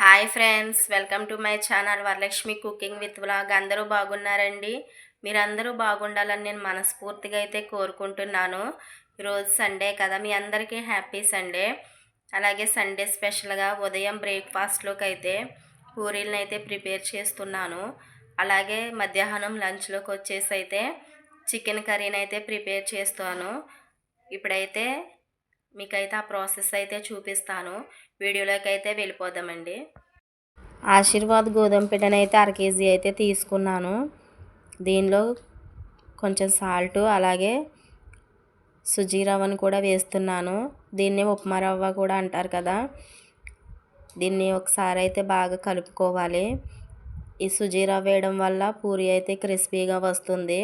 Hi friends welcome to my channel Varalakshmi cooking with vlog. అందరూ బాగున్నారండి? మీరందరూ బాగుండాలని నేను మనస్ఫూర్తిగా అయితే కోరుకుంటున్నాను. ఈరోజు సండే కదా మీ అందరికీ హ్యాపీ సండే. అలాగే సండే స్పెషల్గా ఉదయం బ్రేక్ఫాస్ట్లోకి అయితే పూరీలను అయితే ప్రిపేర్ చేస్తున్నాను. అలాగే మధ్యాహ్నం లంచ్లోకి వచ్చేసి అయితే చికెన్ కర్రీని అయితే ప్రిపేర్ చేస్తాను. ఇప్పుడైతే మీకైతే ఆ ప్రాసెస్ అయితే చూపిస్తాను. వీడియోలోకి అయితే వెళ్ళిపోదామండి. ఆశీర్వాద్ గోధుమ పిండిని అయితే అర కేజీ అయితే తీసుకున్నాను. దీనిలో కొంచెం సాల్ట్ అలాగే సుజీ రవ్వను కూడా వేస్తున్నాను. దీన్ని ఉప్మా రవ్వ కూడా అంటారు కదా. దీన్ని ఒకసారి అయితే బాగా కలుపుకోవాలి. ఈ సుజీ రవ్వ వేయడం వల్ల పూరి అయితే క్రిస్పీగా వస్తుంది.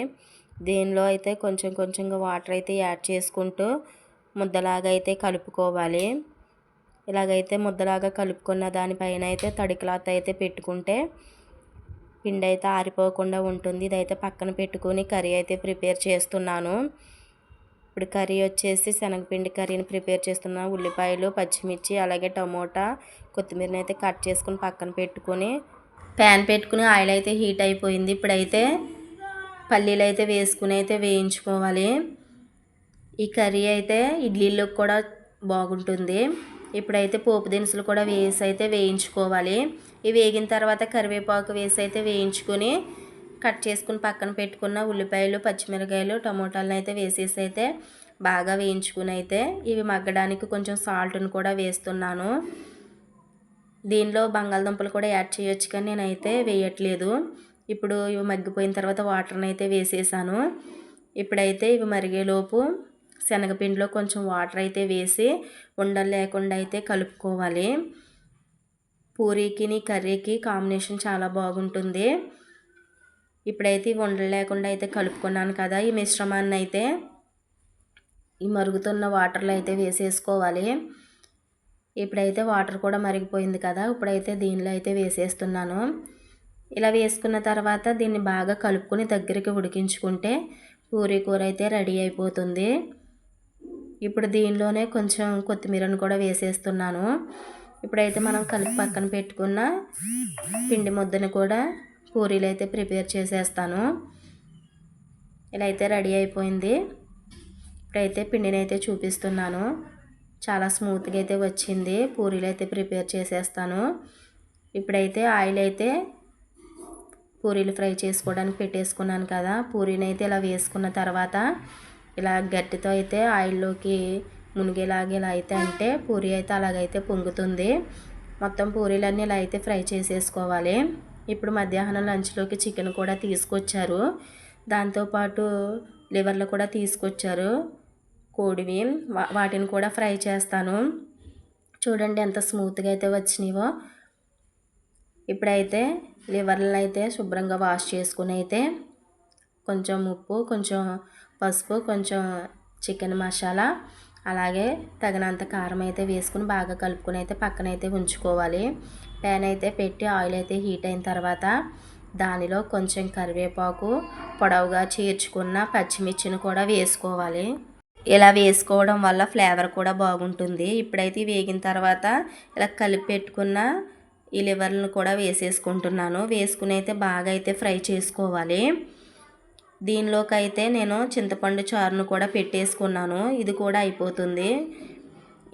దీనిలో అయితే కొంచెం కొంచెంగా వాటర్ అయితే యాడ్ చేసుకుంటూ ముద్దలాగా అయితే కలుపుకోవాలి. ఇలాగైతే ముద్దలాగా కలుపుకున్న దానిపైన అయితే తడి క్లాత్ అయితే పెట్టుకుంటే పిండి అయితే ఆరిపోకుండా ఉంటుంది. ఇదైతే పక్కన పెట్టుకొని కర్రీ అయితే ప్రిపేర్ చేస్తున్నాను. ఇప్పుడు కర్రీ వచ్చేసి శనగపిండి కర్రీని ప్రిపేర్ చేస్తున్నాను. ఉల్లిపాయలు పచ్చిమిర్చి అలాగే టమోటా కొత్తిమీరని అయితే కట్ చేసుకుని పక్కన పెట్టుకొని ప్యాన్ పెట్టుకుని ఆయిల్ అయితే హీట్ అయిపోయింది. ఇప్పుడైతే పల్లీలు అయితే వేసుకుని అయితే వేయించుకోవాలి. ఈ కర్రీ అయితే ఇడ్లీలోకి కూడా బాగుంటుంది. ఇప్పుడైతే పోపు దినుసులు కూడా వేసి అయితే వేయించుకోవాలి. ఇవి వేగిన తర్వాత కరివేపాకు వేసి అయితే వేయించుకొని కట్ చేసుకుని పక్కన పెట్టుకున్న ఉల్లిపాయలు పచ్చిమిరకాయలు టమోటాలను అయితే వేసేసి అయితే బాగా వేయించుకుని అయితే ఇవి మగ్గడానికి కొంచెం సాల్ట్ని కూడా వేస్తున్నాను. దీనిలో బంగాళదుంపలు కూడా యాడ్ చేయొచ్చు కానీ నేనైతే వేయట్లేదు. ఇప్పుడు ఇవి మగ్గిపోయిన తర్వాత వాటర్ని అయితే వేసేసాను. ఇప్పుడైతే ఇవి మరిగేలోపు శనగపిండిలో కొంచెం వాటర్ అయితే వేసి ఉండలు లేకుండా అయితే కలుపుకోవాలి. పూరీకి కర్రీకి కాంబినేషన్ చాలా బాగుంటుంది. ఇప్పుడైతే ఇవి ఉండలు లేకుండా అయితే కలుపుకున్నాను కదా ఈ మిశ్రమాన్ని అయితే ఈ మరుగుతున్న వాటర్లో అయితే వేసేసుకోవాలి. ఇప్పుడైతే వాటర్ కూడా మరిగిపోయింది కదా ఇప్పుడైతే దీనిలో అయితే వేసేస్తున్నాను. ఇలా వేసుకున్న తర్వాత దీన్ని బాగా కలుపుకొని దగ్గరికి ఉడికించుకుంటే పూరీ కూర అయితే రెడీ అయిపోతుంది. ఇప్పుడు దీనిలోనే కొంచెం కొత్తిమీరను కూడా వేసేస్తున్నాను. ఇప్పుడైతే మనం కలిపి పక్కన పెట్టుకున్న పిండి ముద్దని కూడా పూరీలు అయితే ప్రిపేర్ చేసేస్తాను. ఇలా అయితే రెడీ అయిపోయింది. ఇప్పుడైతే పిండిని అయితే చూపిస్తున్నాను. చాలా స్మూత్గా అయితే వచ్చింది. పూరీలు అయితే ప్రిపేర్ చేసేస్తాను. ఇప్పుడైతే ఆయిల్ అయితే పూరీలు ఫ్రై చేసుకోవడానికి పెట్టేసుకున్నాను కదా. పూరీని అయితే ఇలా వేసుకున్న తర్వాత ఇలా గట్టితో అయితే ఆయిల్లోకి మునిగేలాగా ఇలా అయితే అంటే పూరి అయితే అలాగైతే పొంగుతుంది. మొత్తం పూరీలన్నీ ఇలా అయితే ఫ్రై చేసేసుకోవాలి. ఇప్పుడు మధ్యాహ్నం లంచ్లోకి చికెన్ కూడా తీసుకొచ్చారు. దాంతోపాటు లివర్లు కూడా తీసుకొచ్చారు. కోడివి వాటిని కూడా ఫ్రై చేస్తాను. చూడండి ఎంత స్మూత్గా అయితే వచ్చినాయో. ఇప్పుడైతే లివర్లను అయితే శుభ్రంగా వాష్ చేసుకుని అయితే కొంచెం ఉప్పు కొంచెం పసుపు కొంచెం చికెన్ మసాలా అలాగే తగినంత కారం అయితే వేసుకుని బాగా కలుపుకొని అయితే పక్కన అయితే ఉంచుకోవాలి. ప్యాన్ అయితే పెట్టి ఆయిల్ అయితే హీట్ అయిన తర్వాత దానిలో కొంచెం కరివేపాకు పొడవుగా చేర్చుకున్న పచ్చిమిర్చిని కూడా వేసుకోవాలి. ఇలా వేసుకోవడం వల్ల ఫ్లేవర్ కూడా బాగుంటుంది. ఇప్పుడైతే వేగిన తర్వాత ఇలా కలిపి పెట్టుకున్న ఈ లివర్లను కూడా వేసేసుకుంటున్నాను. వేసుకుని అయితే బాగా అయితే ఫ్రై చేసుకోవాలి. దీనిలోకి అయితే నేను చింతపండు చారును కూడా పెట్టేసుకున్నాను. ఇది కూడా అయిపోతుంది.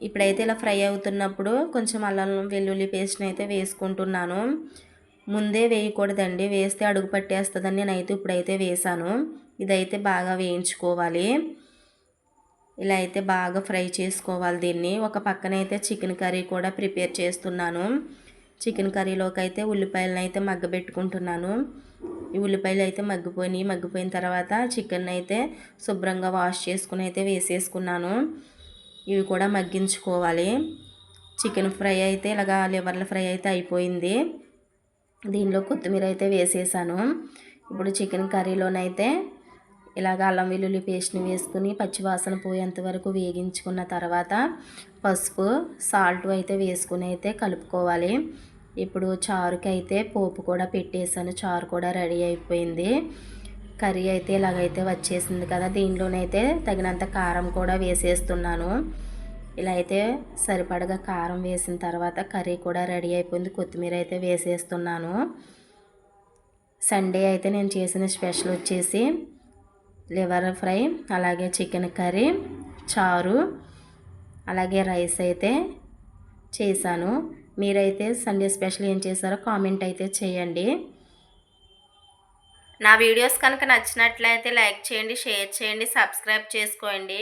ఇప్పుడైతే ఇలా ఫ్రై అవుతున్నప్పుడు కొంచెం అల్లం వెల్లుల్లి పేస్ట్ని అయితే వేసుకుంటున్నాను. ముందే వేయకూడదండి. వేస్తే అడుగు పట్టేస్తుందని నేనైతే ఇప్పుడైతే వేసాను. ఇదైతే బాగా వేయించుకోవాలి. ఇలా అయితే బాగా ఫ్రై చేసుకోవాలి దీన్ని. ఒక పక్కన అయితే చికెన్ కర్రీ కూడా ప్రిపేర్ చేస్తున్నాను. చికెన్ కర్రీలోకి అయితే ఉల్లిపాయలను అయితే మగ్గబెట్టుకుంటున్నాను. ఈ ఉల్లిపాయలు అయితే మగ్గిపోయినాయి. మగ్గిపోయిన తర్వాత చికెన్ అయితే శుభ్రంగా వాష్ చేసుకుని అయితే వేసేసుకున్నాను. ఇవి కూడా మగ్గించుకోవాలి. చికెన్ ఫ్రై అయితే ఇలాగా లివర్ల ఫ్రై అయితే అయిపోయింది. దీనిలో కొత్తిమీర అయితే వేసేసాను. ఇప్పుడు చికెన్ కర్రీలోనైతే ఇలాగ అల్లం వెల్లుల్లి పేస్ట్ని వేసుకుని పచ్చివాసన పోయేంత వరకు వేగించుకున్న తర్వాత పసుపు సాల్ట్ అయితే వేసుకుని అయితే కలుపుకోవాలి. ఇప్పుడు చారుకి అయితే పోపు కూడా పెట్టేశాను. చారు కూడా రెడీ అయిపోయింది. కర్రీ అయితే ఇలాగైతే వచ్చేసింది కదా. దీనిలోనైతే తగినంత కారం కూడా వేసేస్తున్నాను. ఇలా అయితే సరిపడగా కారం వేసిన తర్వాత కర్రీ కూడా రెడీ అయిపోయింది. కొత్తిమీర అయితే వేసేస్తున్నాను. సండే అయితే నేను చేసిన స్పెషల్ వచ్చేసి లివర్ ఫ్రై అలాగే చికెన్ కర్రీ చారు అలాగే రైస్ అయితే చేశాను. మీరైతే సండే స్పెషల్ ఏం చేశారో కామెంట్ అయితే చేయండి. నా వీడియోస్ కనుక నచ్చినట్లయితే లైక్ చేయండి షేర్ చేయండి సబ్స్క్రైబ్ చేసుకోండి.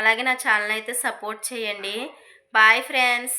అలాగే నా ఛానల్ అయితే సపోర్ట్ చేయండి. Bye friends.